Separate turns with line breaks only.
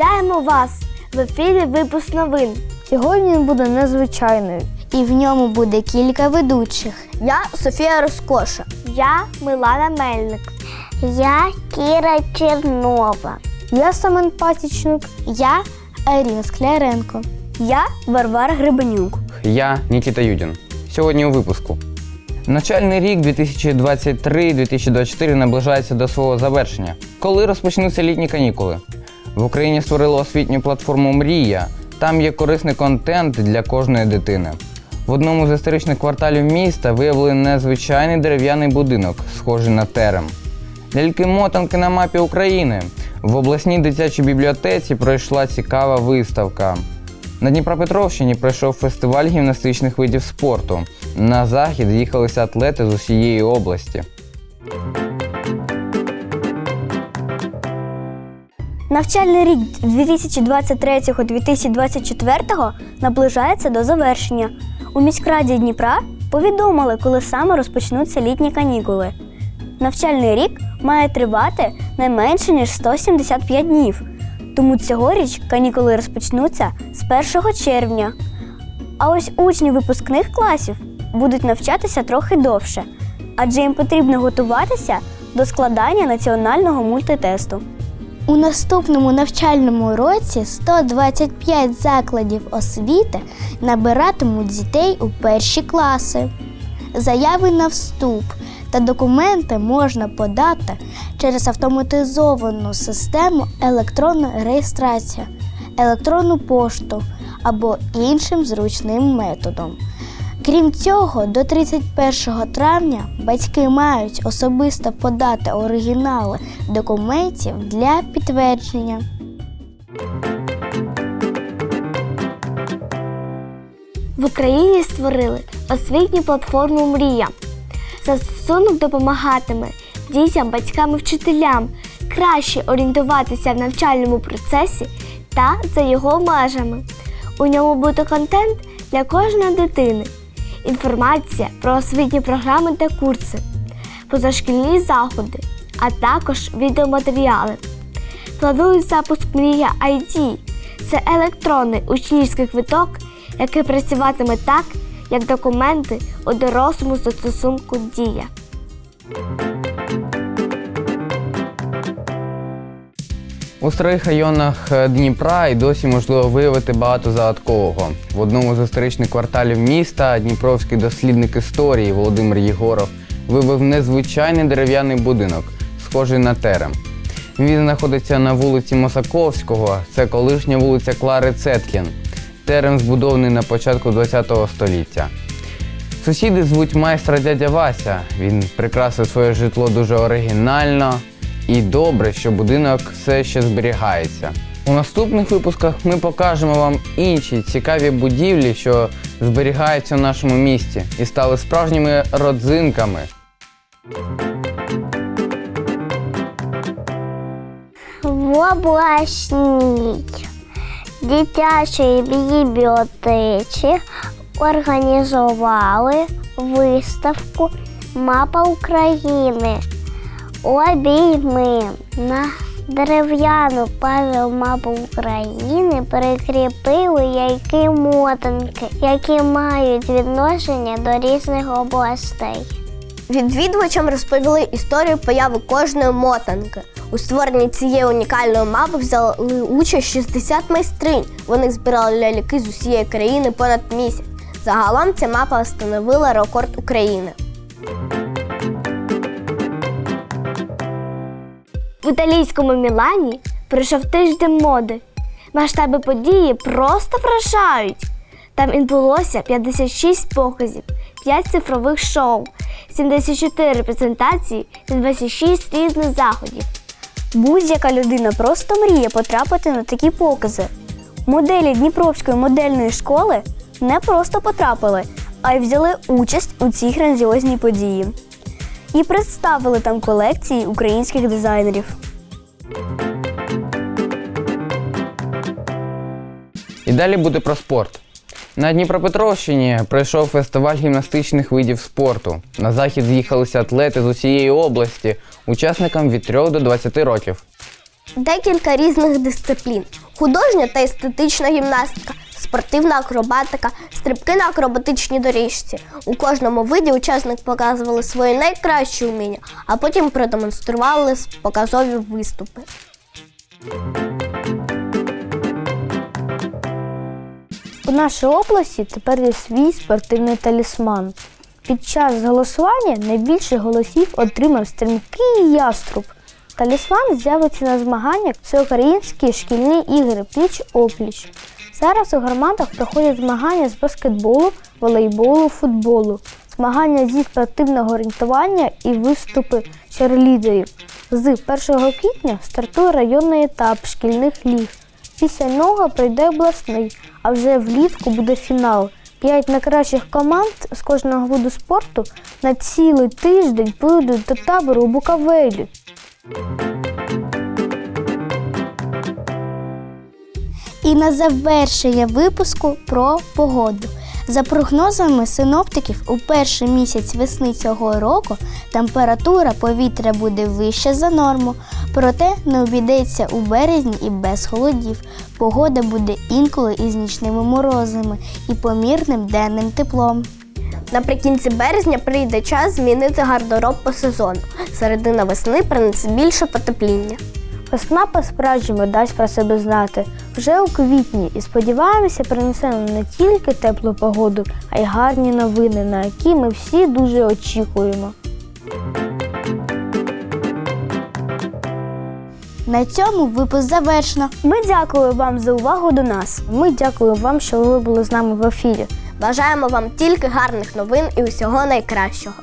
Вітаємо вас! В ефірі випуск новин.
Сьогодні він буде незвичайною.
І в ньому буде кілька ведучих.
Я Софія Розкоша.
Я Милана Мельник.
Я Кіра Чернова.
Я Семен Пасічник.
Я Аріна Скляренко.
Я Варвара Гребенюк.
Я Нікіта Юдін. Сьогодні у випуску. Навчальний рік 2023-2024 наближається до свого завершення. Коли розпочнуться літні канікули? В Україні створили освітню платформу Мрія. Там є корисний контент для кожної дитини. В одному з історичних кварталів міста виявили незвичайний дерев'яний будинок, схожий на терем. Ляльки-мотанки на мапі України. В обласній дитячій бібліотеці пройшла цікава виставка. На Дніпропетровщині пройшов фестиваль гімнастичних видів спорту. На захід з'їхалися атлети з усієї області.
Навчальний рік 2023-2024 наближається до завершення. У міськраді Дніпра повідомили, коли саме розпочнуться літні канікули. Навчальний рік має тривати не менше ніж 175 днів. Тому цьогоріч канікули розпочнуться з 1 червня. А ось учні випускних класів будуть навчатися трохи довше, адже їм потрібно готуватися до складання національного мультитесту.
У наступному навчальному році 125 закладів освіти набиратимуть дітей у перші класи. Заяви на вступ та документи можна подати через автоматизовану систему електронної реєстрації, електронну пошту або іншим зручним методом. Крім цього, до 31 травня батьки мають особисто подати оригінали документів для підтвердження.
В Україні створили освітню платформу Мрія. Застосунок допомагатиме дітям, батькам і вчителям краще орієнтуватися в навчальному процесі та за його межами. У ньому буде контент для кожної дитини, інформація про освітні програми та курси, позашкільні заходи, а також відеоматеріали. Планують запуск Мрія ID. Це електронний учнівський квиток, який працюватиме так, як документи у дорослому застосунку Дія.
У старих районах е, Дніпра і досі можливо виявити багато загадкового. В одному з історичних кварталів міста дніпровський дослідник історії Володимир Єгоров виявив незвичайний дерев'яний будинок, схожий на терем. Він знаходиться на вулиці Мосаковського, це колишня вулиця Клари Цеткін. Терем збудований на початку ХХ століття. Сусіди звуть майстра дядя Вася. Він прикрасив своє житло дуже оригінально і добре, що будинок все ще зберігається. У наступних випусках ми покажемо вам інші цікаві будівлі, що зберігаються в нашому місті і стали справжніми родзинками.
В обласній дитячій бібліотеці організували виставку Мапа України. Обійми на дерев'яну пару мапу України прикріпили які мотанки, які мають відношення до різних областей.
Відвідувачам розповіли історію появи кожної мотанки. У створенні цієї унікальної мапи взяли участь 60 майстринь. Вони збирали ляльки з усієї країни понад місяць. Загалом ця мапа встановила рекорд України.
В італійському Мілані пройшов тиждень моди. Масштаби події просто вражають. Там відбулося 56 показів, 5 цифрових шоу, 74 презентації та 26 різних заходів.
Будь-яка людина просто мріє потрапити на такі покази. Моделі Дніпровської модельної школи не просто потрапили, а й взяли участь у цій грандіозній події. І представили там колекції українських дизайнерів.
І далі буде про спорт. На Дніпропетровщині пройшов фестиваль гімнастичних видів спорту. На захід з'їхалися атлети з усієї області, учасникам від 3 до 20 років.
Декілька різних дисциплін.
художня та естетична гімнастика, спортивна акробатика, стрибки на акробатичній доріжці. У кожному виді учасники показували свої найкращі вміння, а потім продемонстрували показові виступи.
У нашій області тепер є свій спортивний талісман. Під час голосування найбільше голосів отримав стрімкий яструб. Талісман з'явиться на змаганнях всеукраїнські шкільні ігри пліч-опліч. Зараз у громадах проходять змагання з баскетболу, волейболу, футболу, змагання зі спортивного орієнтування і виступи черлідерів. З 1 квітня стартує районний етап шкільних ліг. Після нього прийде обласний, а вже влітку буде фінал. П'ять найкращих команд з кожного виду спорту на цілий тиждень поїдуть до табору у Букавелі.
І на завершення випуску про погоду. За прогнозами синоптиків, у перший місяць весни цього року температура повітря буде вища за норму, проте не обійдеться у березні і без холодів. Погода буде інколи із нічними морозами і помірним денним теплом.
Наприкінці березня прийде час змінити гардероб по сезону. Середина весни принесе більше потепління.
Весна по-справжньому дасть про себе знати вже у квітні і сподіваємося, принесе нам не тільки теплу погоду, а й гарні новини, на які ми всі дуже очікуємо.
На цьому випуск завершено.
Ми дякуємо вам за увагу до нас. Ми дякуємо вам, що ви були з нами в ефірі.
Бажаємо вам тільки гарних новин і усього найкращого.